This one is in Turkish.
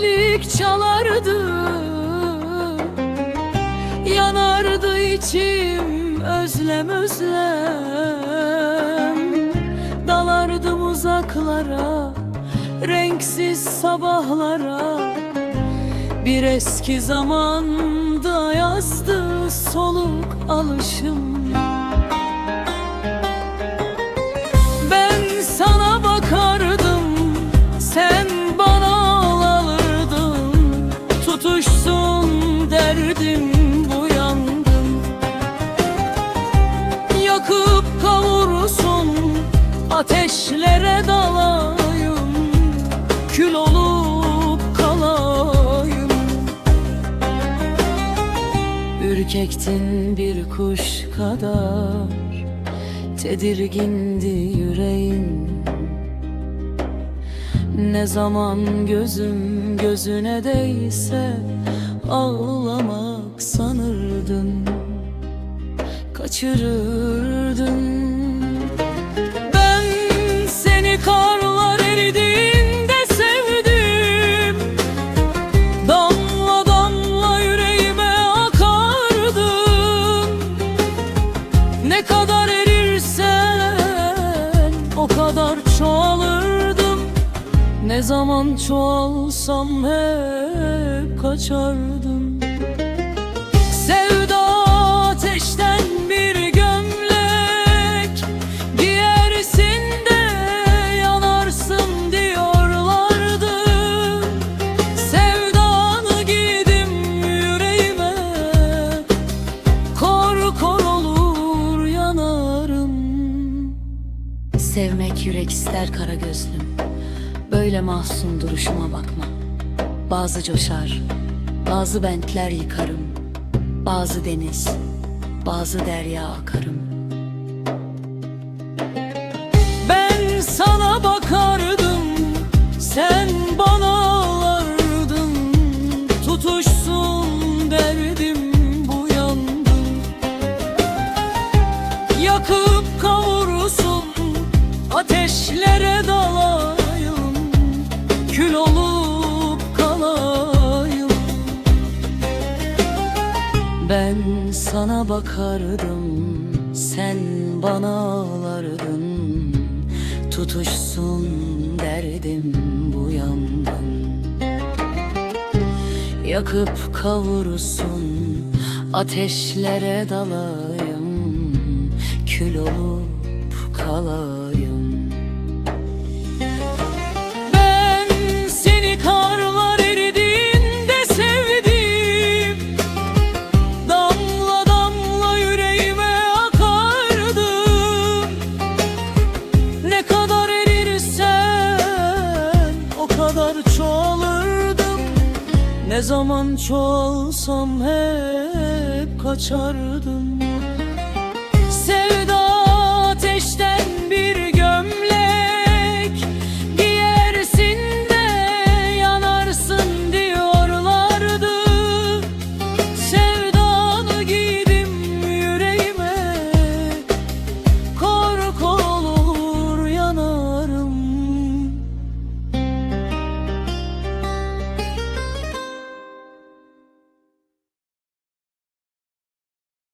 saatlik çalardı. Yanardı içim özlem özlem. Dalardım uzaklara renksiz sabahlara. Bir eski zamanda yazdı soluk alışım ateşlere dalayım Kül olup kalayım. Ürkektin bir kuş kadar Tedirgindi yüreğin Ne zaman gözüm gözüne değse Ağlamak sanırdın Kaçırırdın Ne zaman çoğalsam hep kaçardım. Sevda ateşten bir gömlek Giyersin de yanarsın diyorlardı. Sevdanı giydim yüreğime Kor kor olur yanarım. Sevmek yürek ister kara gözlüm Böyle mahzun duruşuma bakma. Bazı coşar Bazı bentler yıkarım. Bazı deniz Bazı derya akarım. Ben sana bakardım Sen bana ağlardın Tutuşsun derdim bu yandım Yakıp kavursun Ateşlere dalayım sana bakardım Sen bana ağlardın Tutuşsun derdim bu yandım Yakıp kavursun Ateşlere dalayım. Kül olup kalayım Ne zaman çoğalsam hep kaçardım